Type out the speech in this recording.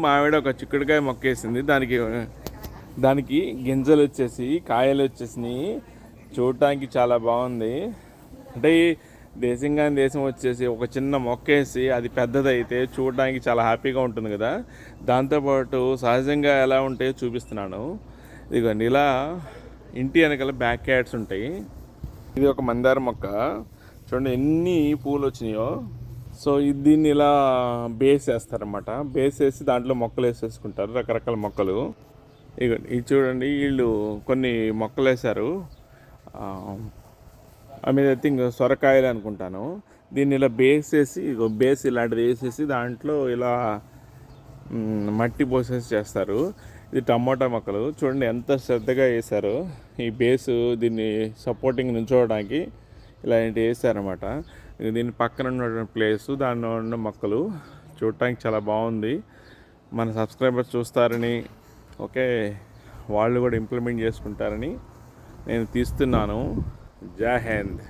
మా ఆవిడ ఒక చిక్కుడుకాయ మొక్క వేసింది దానికి దానికి గింజలు వచ్చేసి కాయలు వచ్చేసినాయి. చూడటానికి చాలా బాగుంది. అంటే దేశం కానీ దేశం వచ్చేసి ఒక చిన్న మొక్క వేసి అది పెద్దదైతే చూడడానికి చాలా హ్యాపీగా ఉంటుంది కదా. దాంతోపాటు సహజంగా ఎలా ఉంటాయో చూపిస్తున్నాను. ఇదిగోండి ఇలా ఇంటి వెనకాల బ్యాక్ యాడ్స్ ఉంటాయి. ఇది ఒక మందార మొక్క. చూడండి ఎన్ని పూలు వచ్చినాయో. సో దీన్ని ఇలా బేస్ వేస్తారన్నమాట బేస్ వేసి దాంట్లో మొక్కలు వేసేసుకుంటారు రకరకాల మొక్కలు. ఇక ఇది చూడండి వీళ్ళు కొన్ని మొక్కలు వేశారు. ఐ మీన్ ఐ థింక్ సొరకాయలు అనుకుంటాను. దీన్ని ఇలా బేస్ వేసి ఇగో బేస్ ఇలాంటిది వేసేసి దాంట్లో ఇలా మట్టి పోసేసి చేస్తారు. ఇది టమాటా మొక్కలు. చూడండి ఎంత శ్రద్ధగా వేశారు. ఈ బేసు దీన్ని సపోర్టింగ్ నుంచోవడానికి ఇలాంటివి వేసారనమాట దీని పక్కన ఉన్నటువంటి ప్లేస్ దానిలో ఉన్న మొక్కలు చూడటానికి చాలా బాగుంది. మన సబ్స్క్రైబర్స్ చూస్తారని ఓకే వాళ్ళు కూడా ఇంప్లిమెంట్ చేసుకుంటారని నేను తీస్తున్నాను. జై హింద్.